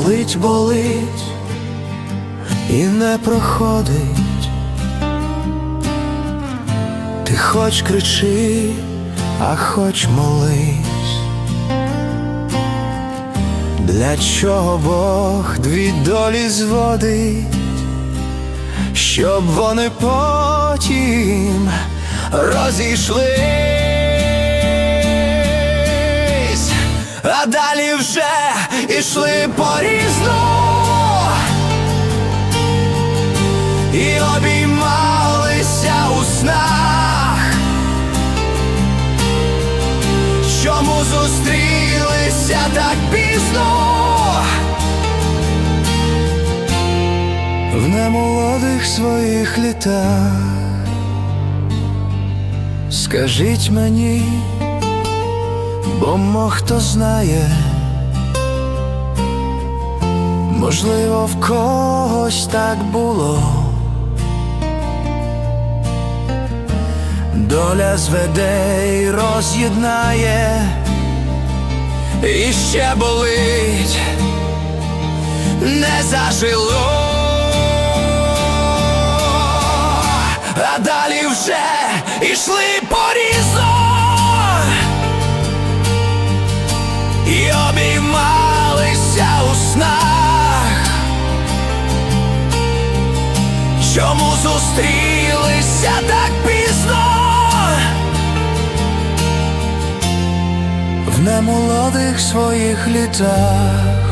болить, болить і не проходить. Ти хоч кричи, а хоч молись. Для чого Бог дві долі зводить, щоб вони потім розійшлись, далі вже ішли порізно і обіймалися у снах. Чому зустрілися так пізно? В немолодих своїх літах Скажіть мені, бо мо хто знає, можливо, в когось так було. Доля зведе й роз'єднає, і ще болить, не зажило, а далі вже ішли порізно Чому зустрілися так пізно? В немолодих своїх літах